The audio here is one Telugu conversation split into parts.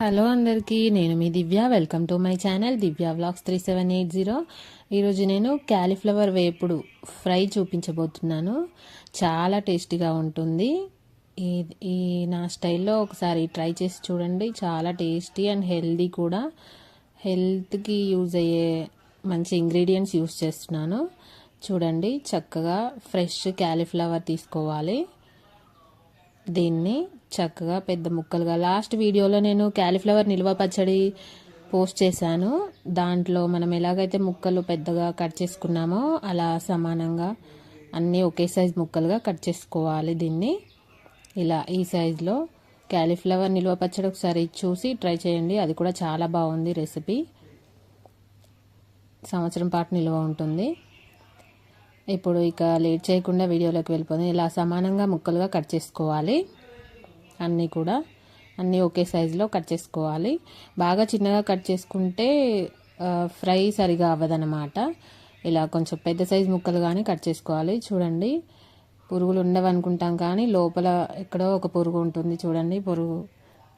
హలో అందరికీ నేను మీ Divya. Welcome to my channel Divya vlogs three seven eight zero. ఈరోజు నేను క్యాలీఫ్లవర్ వేపుడు ఫ్రై చూపించబోతున్నాను. చాలా టేస్టీగా ఉంటుంది. ఈ ఈ నా స్టైల్లో ఒకసారి ట్రై చేసి చూడండి. చాలా టేస్టీ అండ్ హెల్దీ కూడా. హెల్త్కి యూజ్ అయ్యే మంచి ఇంగ్రీడియంట్స్ యూస్ చేస్తున్నాను. చూడండి చక్కగా ఫ్రెష్ క్యాలీఫ్లవర్ తీసుకోవాలి. దీన్ని చక్కగా పెద్ద ముక్కలుగా. లాస్ట్ వీడియోలో నేను క్యాలీఫ్లవర్ నిల్వ పచ్చడి పోస్ట్ చేశాను. దాంట్లో మనం ఎలాగైతే ముక్కలు పెద్దగా కట్ చేసుకున్నామో అలా సమానంగా అన్నీ ఒకే సైజ్ ముక్కలుగా కట్ చేసుకోవాలి దీన్ని. ఇలా ఈ సైజులో క్యాలీఫ్లవర్ నిల్వ పచ్చడి ఒకసారి చూసి ట్రై చేయండి. అది కూడా చాలా బాగుంది రెసిపీ సంవత్సరం పాటు నిల్వ ఉంటుంది. ఇప్పుడు ఇక లేట్ చేయకుండా వీడియోలోకి వెళ్ళిపోతుంది ఇలా సమానంగా ముక్కలుగా కట్ చేసుకోవాలి. అన్నీ కూడా అన్నీ ఒకే సైజులో కట్ చేసుకోవాలి. బాగా చిన్నగా కట్ చేసుకుంటే ఫ్రై సరిగా అవ్వదనమాట ఇలా కొంచెం పెద్ద సైజు ముక్కలు కానీ కట్ చేసుకోవాలి. చూడండి పురుగులు ఉండవు అనుకుంటాం కానీ లోపల ఎక్కడో ఒక పురుగు ఉంటుంది. చూడండి పురుగు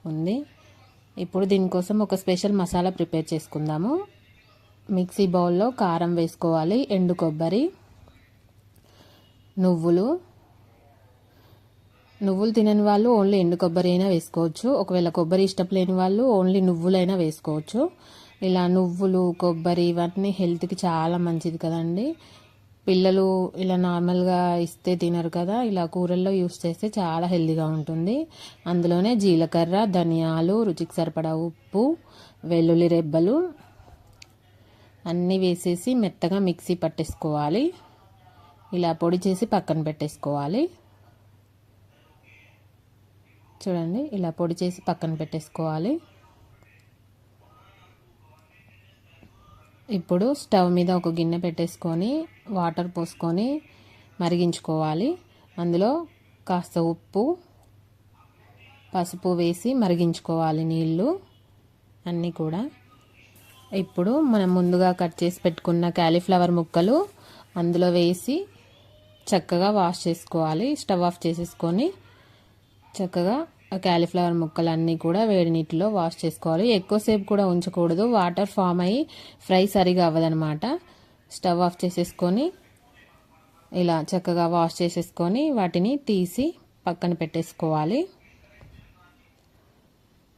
ఉంది. ఇప్పుడు దీనికోసం ఒక స్పెషల్ మసాలా ప్రిపేర్ చేసుకుందాము. మిక్సీ బౌల్లో కారం వేసుకోవాలి. ఎండు కొబ్బరి నువ్వులు నువ్వులు తినని వాళ్ళు ఓన్లీ ఎండు కొబ్బరి అయినా వేసుకోవచ్చు. ఒకవేళ కొబ్బరి ఇష్టం లేని వాళ్ళు ఓన్లీ నువ్వులైనా వేసుకోవచ్చు. ఇలా నువ్వులు కొబ్బరి ఇవన్నీ హెల్త్కి చాలా మంచిది కదండి. పిల్లలు ఇలా నార్మల్గా ఇస్తే తినరు కదా. ఇలా కూరల్లో యూస్ చేస్తే చాలా హెల్తీగా ఉంటుంది. అందులోనే జీలకర్ర ధనియాలు రుచికి సరిపడా ఉప్పు వెల్లుల్లి రెబ్బలు అన్నీ వేసేసి మెత్తగా మిక్సీ పట్టేసుకోవాలి. ఇలా పొడి చేసి పక్కన పెట్టేసుకోవాలి. చూడండి ఇలా పొడి చేసి పక్కన పెట్టేసుకోవాలి. ఇప్పుడు స్టవ్ మీద ఒక గిన్నె పెట్టేసుకొని వాటర్ పోసుకొని మరిగించుకోవాలి. అందులో కాస్త ఉప్పు పసుపు వేసి మరిగించుకోవాలి నీళ్ళు అన్నీ కూడా. ఇప్పుడు మనం ముందుగా కట్ చేసి పెట్టుకున్న క్యాలీఫ్లవర్ ముక్కలు అందులో వేసి చక్కగా వాష్ చేసుకోవాలి. స్టవ్ ఆఫ్ చేసేసుకొని చక్కగా క్యాలీఫ్లవర్ ముక్కలన్నీ కూడా వేడి నీటిలో వాష్ చేసుకోవాలి. ఎక్కువసేపు కూడా ఉంచకూడదు. వాటర్ ఫామ్ అయ్యి ఫ్రై సరిగా అవ్వదనమాట స్టవ్ ఆఫ్ చేసేసుకొని ఇలా చక్కగా వాష్ చేసేసుకొని వాటిని తీసి పక్కన పెట్టేసుకోవాలి.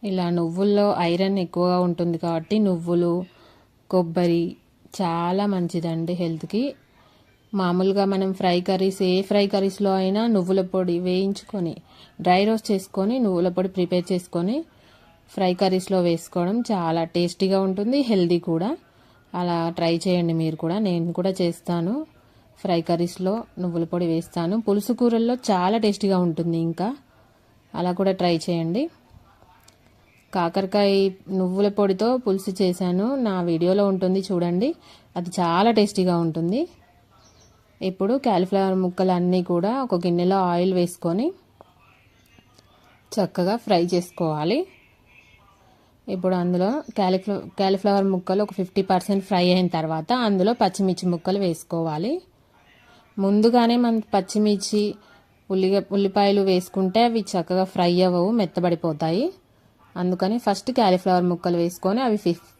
ఇలా నువ్వుల్లో ఐరన్ ఎక్కువగా ఉంటుంది కాబట్టి నువ్వులు కొబ్బరి చాలా మంచిదండి హెల్త్కి. మామూలుగా మనం ఫ్రై కర్రీస్ ఏ ఫ్రై కర్రీస్లో అయినా నువ్వుల పొడి వేయించుకొని డ్రై రోస్ట్ చేసుకొని నువ్వుల పొడి ప్రిపేర్ చేసుకొని ఫ్రై కర్రీస్లో వేసుకోవడం చాలా టేస్టీగా ఉంటుంది హెల్దీ కూడా. అలా ట్రై చేయండి మీరు కూడా. నేను కూడా చేస్తాను. ఫ్రై కర్రీస్లో నువ్వుల పొడి వేస్తాను. పులుసు కూరల్లో చాలా టేస్టీగా ఉంటుంది ఇంకా. అలా కూడా ట్రై చేయండి. కాకరకాయ నువ్వుల పొడితో పులుసు చేశాను. నా వీడియోలో ఉంటుంది చూడండి. అది చాలా టేస్టీగా ఉంటుంది. ఇప్పుడు క్యాలీఫ్లవర్ ముక్కలు అన్నీ కూడా ఒక గిన్నెలో ఆయిల్ వేసుకొని చక్కగా ఫ్రై చేసుకోవాలి. ఇప్పుడు అందులో క్యాలీఫ్ల క్యాలీఫ్లవర్ ముక్కలు ఒక ఫిఫ్టీ పర్సెంట్ ఫ్రై అయిన తర్వాత అందులో పచ్చిమిర్చి ముక్కలు వేసుకోవాలి. ముందుగానే మనం పచ్చిమిర్చి ఉల్లిగ ఉల్లిపాయలు వేసుకుంటే అవి చక్కగా ఫ్రై అవ్వవు మెత్తబడిపోతాయి. అందుకని ఫస్ట్ క్యాలీఫ్లవర్ ముక్కలు వేసుకొని అవి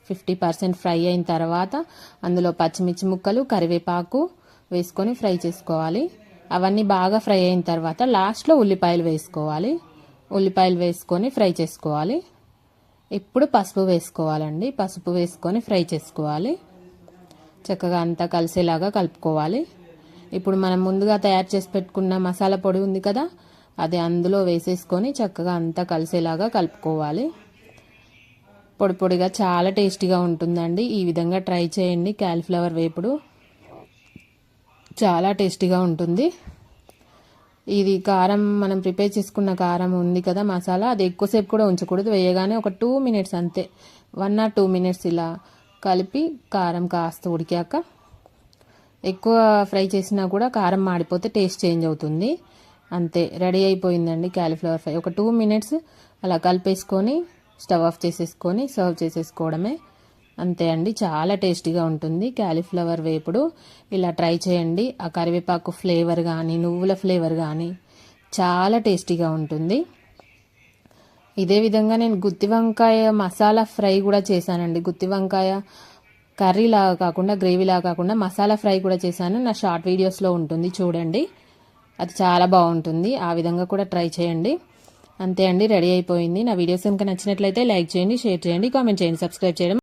ఫిఫ్టీ పర్సెంట్ ఫ్రై అయిన తర్వాత అందులో పచ్చిమిర్చి ముక్కలు కరివేపాకు వేసుకొని ఫ్రై చేసుకోవాలి. అవన్నీ బాగా ఫ్రై అయిన తర్వాత లాస్ట్లో ఉల్లిపాయలు వేసుకోవాలి. ఉల్లిపాయలు వేసుకొని ఫ్రై చేసుకోవాలి. ఇప్పుడు పసుపు వేసుకోవాలండి. పసుపు వేసుకొని ఫ్రై చేసుకోవాలి. చక్కగా అంతా కలిసేలాగా కలుపుకోవాలి. ఇప్పుడు మనం ముందుగా తయారు చేసి పెట్టుకున్న మసాలా పొడి ఉంది కదా అది అందులో వేసేసుకొని చక్కగా అంతా కలిసేలాగా కలుపుకోవాలి. పొడి పొడిగా చాలా టేస్టీగా ఉంటుందండి. ఈ విధంగా ట్రై చేయండి. క్యాలిఫ్లవర్ వేపుడు. చాలా టేస్టీగా ఉంటుంది. ఇది కారం మనం ప్రిపేర్ చేసుకున్న కారం ఉంది కదా మసాలా అది ఎక్కువసేపు కూడా ఉంచకూడదు. వేయగానే ఒక టూ మినిట్స్ అంతే. వన్ ఆర్ టూ మినిట్స్ ఇలా కలిపి కారం కాస్త ఉడికాక ఎక్కువ ఫ్రై చేసినా కూడా కారం మాడిపోతే టేస్ట్ చేంజ్ అవుతుంది. అంతే రెడీ అయిపోయిందండి క్యాలీఫ్లవర్ ఫ్రై. ఒక టూ మినిట్స్ అలా కలిపేసుకొని స్టవ్ ఆఫ్ చేసేసుకొని సర్వ్ చేసేసుకోవడమే. అంతే అండి చాలా టేస్టీగా ఉంటుంది. క్యాలీఫ్లవర్ వేపుడు ఇలా ట్రై చేయండి. ఆ కరివేపాకు ఫ్లేవర్ కానీ నువ్వుల ఫ్లేవర్ కానీ చాలా టేస్టీగా ఉంటుంది. ఇదే విధంగా నేను గుత్తి వంకాయ మసాలా ఫ్రై కూడా చేశానండి. గుత్తి వంకాయ కర్రీలాగా కాకుండా గ్రేవీ కాకుండా మసాలా ఫ్రై కూడా చేశాను. నా షార్ట్ వీడియోస్లో ఉంటుంది చూడండి. అది చాలా బాగుంటుంది. ఆ విధంగా కూడా ట్రై చేయండి. అంతే అండి రెడీ అయిపోయింది. నా వీడియోస్ కనుక నచ్చినట్లయితే లైక్ చేయండి షేర్ చేయండి కామెంట్ చేయండి సబ్స్క్రైబ్ చేయడం